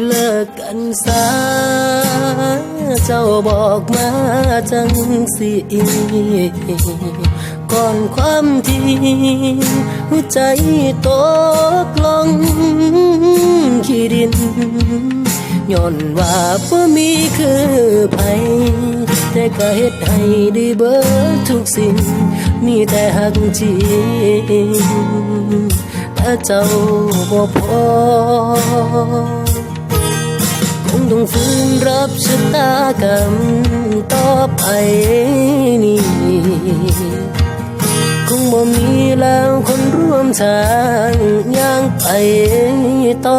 เลิกกันสาเจ้าบอกมาจังสิก่อนความทีหัวใจตกลงขี้ดินย้อนว่าบ่มีคือไผแต่ก็เฮ็ดให้ได้เบิดทุกสิ่ง มีแต่หักจริงแต่เจ้าบ่พอ ต้องฝืนรับชะตากรรมต่อไปนี่คงบ่มีแล้วคนร่วมทางย่างไปต่อ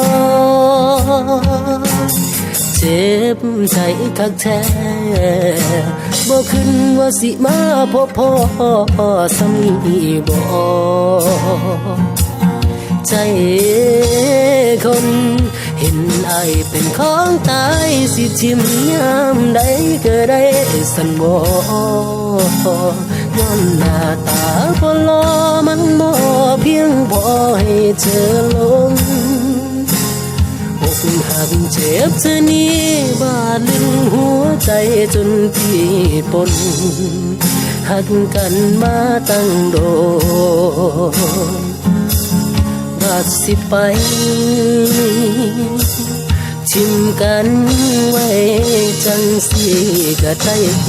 เจ็บใจคักแท้บ่ขึ้นว่าสิมาพบพ่อสามีบ่ใจคน เห็นไอเป็นของตายสิทิมยามใดก็ได้สันบย้อนหน้าตาบ่ลอมันบ่เพียงพอให้เธอลงอกหักเจ็บเธอนี้บาดลึงหัวใจจนพี่ปนหักกันมาตั้งโดน ว่าสิไปทิมกันไว้จังสิก็ได้เห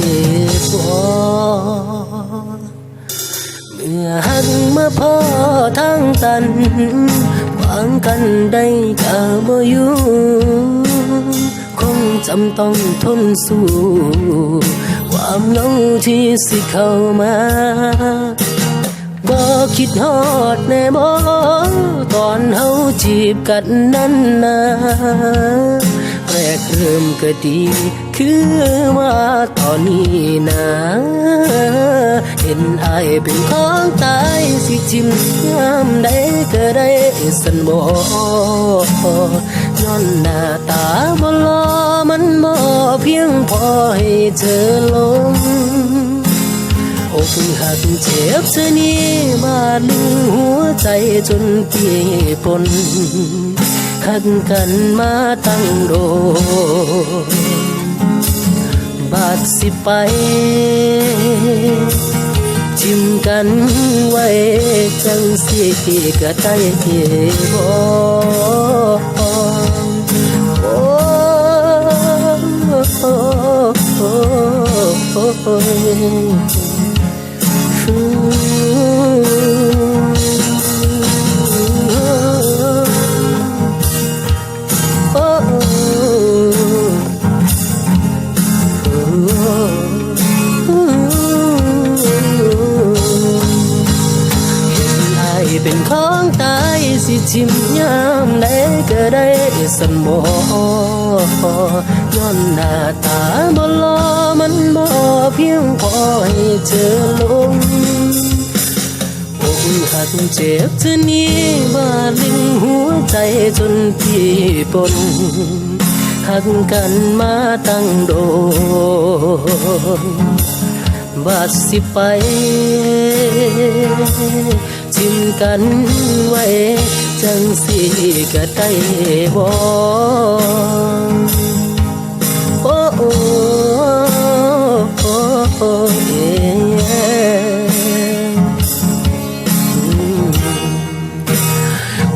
ตุผลเมื่อหักมาพอทางตันวางกันได้ก็บ่อยู่คงจำต้องทนสู้ ความเหงาที่สิเข้ามา บ่คิดฮอดแน่บ่ตอนเฮาจีบกันนั้นนะแรกเริ่มก็ดี คือว่าตอนนี้นะ เห็นอายเป็นของตายสิจิ้มยามใดก็ได้สันบ่ย้อนหน้าตาบ่ลอมันบ่เพียงพอให้เธอลง อกหักเจ็บเธอนี้บาดลึงหัวใจจนเปียปนหักกันมาตั้งโดบาดสิไปทิมกันไว้จังสิก็ได้บ่โอ้ยอาย เป็นของตายสิทิมยามใดก็ได้ สันบ่ย้อนหน้าตาบ่ลอมันบ่เพียงพอให้เธอลงอกหักเจ็บเธอนี้บาดลึงหัวใจจนพี่ปนหักกันมาตั้งโดนบาดสิไปทิมกันไว้ สิก็ได้บ่โอ้โอ้โอ้โอ้เย้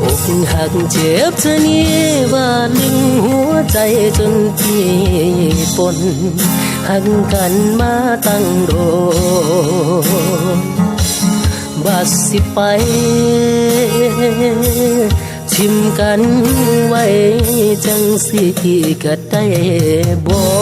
อกหักเจ็บเธอนี้บาลึงหัวใจจนพี่ปนหักกันมาตั้งโดบาดสิไป ทิมกันไว้จังสิกัดได้บ่